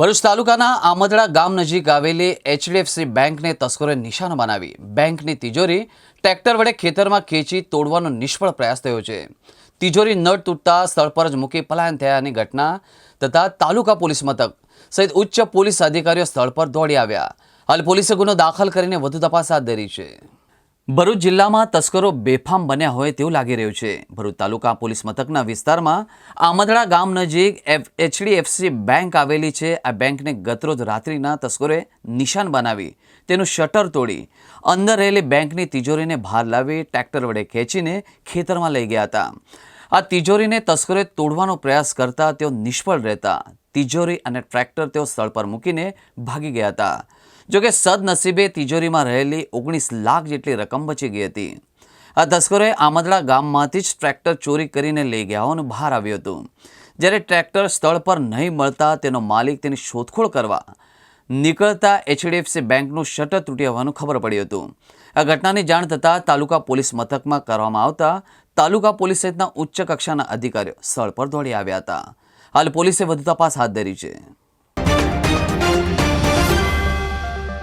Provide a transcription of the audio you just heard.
ભરૂચ તાલુકાના આમદડા ગામ નજીક આવેલી એચડીએફસી બેંકને તસ્કરોએ નિશાન બનાવી. બેંકની તિજોરી ટ્રેક્ટર વડે ખેતરમાં ખેંચી તોડવાનો નિષ્ફળ પ્રયાસ થયો છે. તિજોરી નટ તૂટતા સ્થળ પર જ મૂકી પલાયન થયાની ઘટના તથા તાલુકા પોલીસ મથક સહિત ઉચ્ચ પોલીસ અધિકારીઓ સ્થળ પર દોડી આવ્યા. હાલ પોલીસે ગુનો દાખલ કરીને વધુ તપાસ હાથ ધરી છે. ભરૂચ જિલ્લામાં તસ્કરો બેફામ બન્યા હોય તેવું લાગી રહ્યું છે. ભરૂચ તાલુકા પોલીસ મથકના વિસ્તારમાં આમદડા ગામ નજીક એચડીએફસી બેંક આવેલી છે. આ બેંકને ગતરોજ રાત્રિના તસ્કરોએ નિશાન બનાવી તેનું શટર તોડી અંદર રહેલી બેંકની તિજોરીને બહાર લાવી ટ્રેક્ટર વડે ખેંચીને ખેતરમાં લઈ ગયા હતા. આ તિજોરીને તસ્કરોએ તોડવાનો પ્રયાસ કરતા તેઓ નિષ્ફળ રહેતા તિજોરી અને ટ્રેક્ટર તેઓ સ્થળ પર મૂકીને ભાગી ગયા હતા. જોકે સદનસીબે તિજોરીમાં રહેલી ઓગણીસ લાખ જેટલી રકમ બચી ગઈ હતી. આ તસ્કરોએ આમદડા ગામમાંથી જ ટ્રેક્ટર ચોરી કરીને લઈ ગયા હોવાનું બહાર આવ્યું હતું. જ્યારે ટ્રેક્ટર સ્થળ પર નહીં મળતા તેનો માલિક તેની શોધખોળ કરવા નીકળતા એચડીએફસી બેંકનું શટર તૂટી હોવાનું ખબર પડ્યું હતું. આ ઘટનાની જાણ થતાં તાલુકા પોલીસ મથકમાં કરવામાં આવતા તાલુકા પોલીસ સહિતના ઉચ્ચ કક્ષાના અધિકારીઓ સ્થળ પર દોડી આવ્યા હતા. હાલ પોલીસે વધુ તપાસ હાથ ધરી છે.